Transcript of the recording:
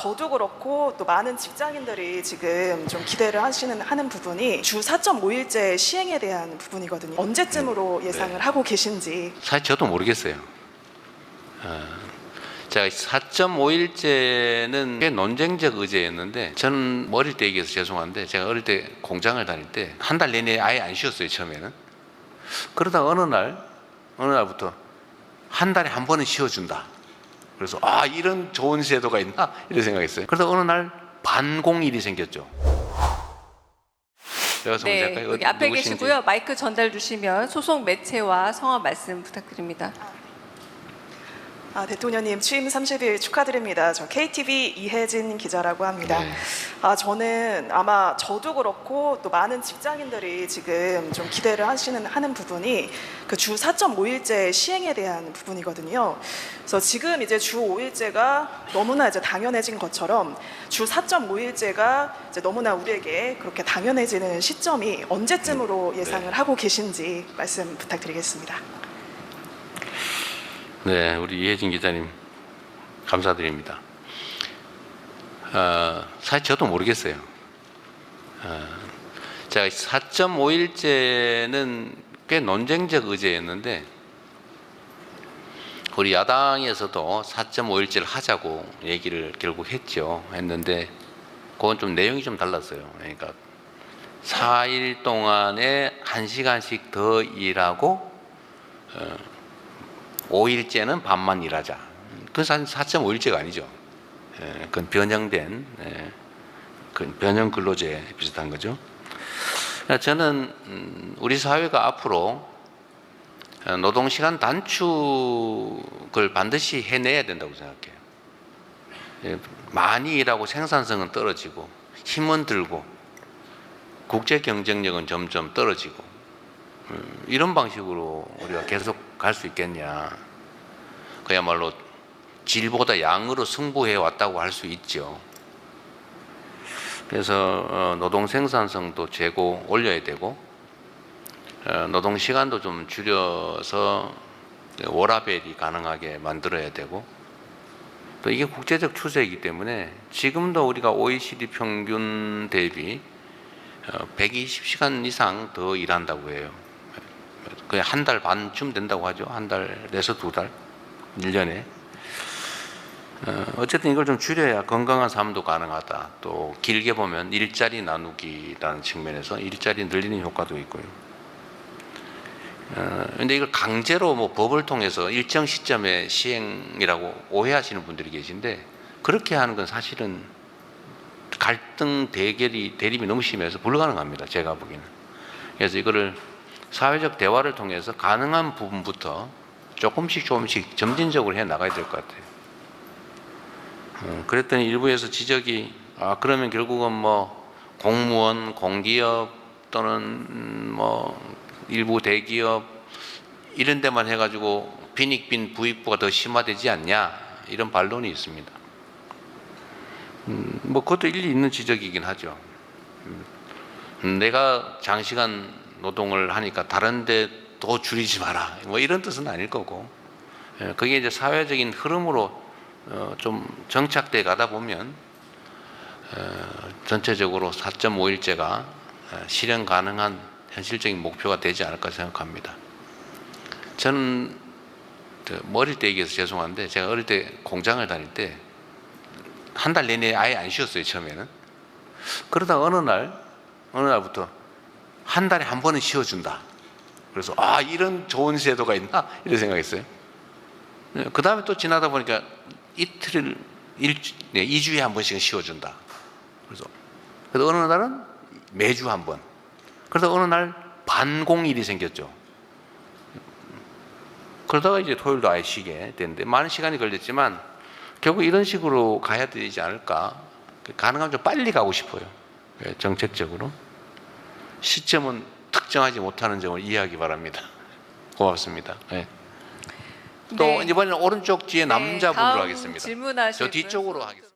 저도 그렇고 또 많은 직장인들이 지금 좀 기대를 하시는 하는 부분이 주 4.5일제 시행에 대한 부분이거든요. 언제쯤으로 예상을 하고 계신지. 사실 저도 모르겠어요. 어, 제가 4.5일제는 꽤 논쟁적 의제였는데 저는 어릴 때 얘기해서 죄송한데 제가 어릴 때 공장을 다닐 때 한 달 내내 아예 안 쉬었어요 처음에는. 그러다 어느 날 어느 날부터 한 달에 한 번은 쉬어준다. 그래서 아 이런 좋은 제도가 있나 이런 생각했어요. 그러다 어느 날 반공일이 생겼죠. 제가 네. 여기 앞에 누구신지. 계시고요. 마이크 전달 주시면 소속 매체와 성함 말씀 부탁드립니다. 아, 대통령님 취임 30일 축하드립니다. 저 KTV 이혜진 기자라고 합니다. 네. 아, 저는 아마 저도 그렇고 또 많은 직장인들이 지금 좀 기대를 하시는 하는 부분이 그 주 4.5일제 시행에 대한 부분이거든요. 그래서 지금 이제 주 5일제가 너무나 이제 당연해진 것처럼 주 4.5일제가 이제 너무나 우리에게 그렇게 당연해지는 시점이 언제쯤으로 예상을 하고 계신지 말씀 부탁드리겠습니다. 네, 우리 이혜진 기자님 감사드립니다. 어, 사실 저도 모르겠어요. 어, 제가 4.5일제는 꽤 논쟁적 의제였는데 우리 야당에서도 4.5일제를 하자고 얘기를 결국 했죠. 했는데 그건 좀 내용이 좀 달랐어요. 그러니까 4일 동안에 1시간씩 더 일하고 5일째는 반만 일하자. 그건 사실 4.5일제가 아니죠. 예, 그건 변형된, 예, 그 변형 근로제 비슷한 거죠. 저는 음, 우리 사회가 앞으로 어, 노동 시간 단축을 반드시 해내야 된다고 생각해요. 예, 많이 일하고 생산성은 떨어지고 힘은 들고 국제 경쟁력은 점점 떨어지고 음, 이런 방식으로 우리가 계속 갈 수 있겠냐. 그야말로 질보다 양으로 승부해 왔다고 할 수 있죠. 그래서 어, 노동 생산성도 재고 올려야 되고 어, 노동 시간도 좀 줄여서 워라벨이 가능하게 만들어야 되고 또 이게 국제적 추세이기 때문에 지금도 우리가 OECD 평균 대비 120시간 이상 더 일한다고 해요. 그냥 한달 반쯤 된다고 하죠. 한 달에서 두 달, 1년에. 어, 어쨌든 이걸 좀 줄여야 건강한 삶도 가능하다. 또 길게 보면 일자리 나누기라는 측면에서 일자리 늘리는 효과도 있고요. 어, 근데 이걸 강제로 뭐 법을 통해서 일정 시점에 시행이라고 오해하시는 분들이 계신데 그렇게 하는 건 사실은 갈등 대결이 대립이 너무 심해서 불가능합니다. 제가 보기에는. 그래서 이거를 사회적 대화를 통해서 가능한 부분부터 조금씩 조금씩 점진적으로 해 나가야 될 것 같아요. 어, 그랬더니 일부에서 지적이 아 그러면 결국은 뭐 공무원, 공기업 또는 음, 뭐 일부 대기업 이런 데만 해가지고 빈익빈 부익부가 더 심화되지 않냐 이런 반론이 있습니다. 음, 뭐 그것도 일리 있는 지적이긴 하죠. 음, 내가 장시간 노동을 하니까 다른데 더 줄이지 마라. 뭐 이런 뜻은 아닐 거고. 예, 그게 이제 사회적인 흐름으로 어, 좀 정착돼 가다 보면 어, 전체적으로 4.5일제가 실현 가능한 현실적인 목표가 되지 않을까 생각합니다. 저는 저 어릴 때 얘기해서 죄송한데 제가 어릴 때 공장을 다닐 때 한 달 내내 아예 안 쉬었어요 처음에는. 그러다 어느 날 어느 날부터 한 달에 한 번은 쉬어준다. 그래서 아 이런 좋은 제도가 있나 이런 생각했어요. 그 다음에 또 지나다 보니까 이틀을 일, 네, 2주에 한 번씩은 쉬어준다. 그래서 그래서 어느 날은 매주 한 번. 그러다 어느 날 반공일이 생겼죠. 그러다가 이제 토요일도 아예 쉬게 됐는데 많은 시간이 걸렸지만 결국 이런 식으로 가야 되지 않을까. 가능하면 좀 빨리 가고 싶어요. 예, 정책적으로. 시점은 특정하지 못하는 점을 이해하기 바랍니다. 고맙습니다. 예. 또 네. 이번에는 오른쪽 뒤에 남자분으로 다음 하겠습니다. 저 분. 뒤쪽으로 하겠습니다.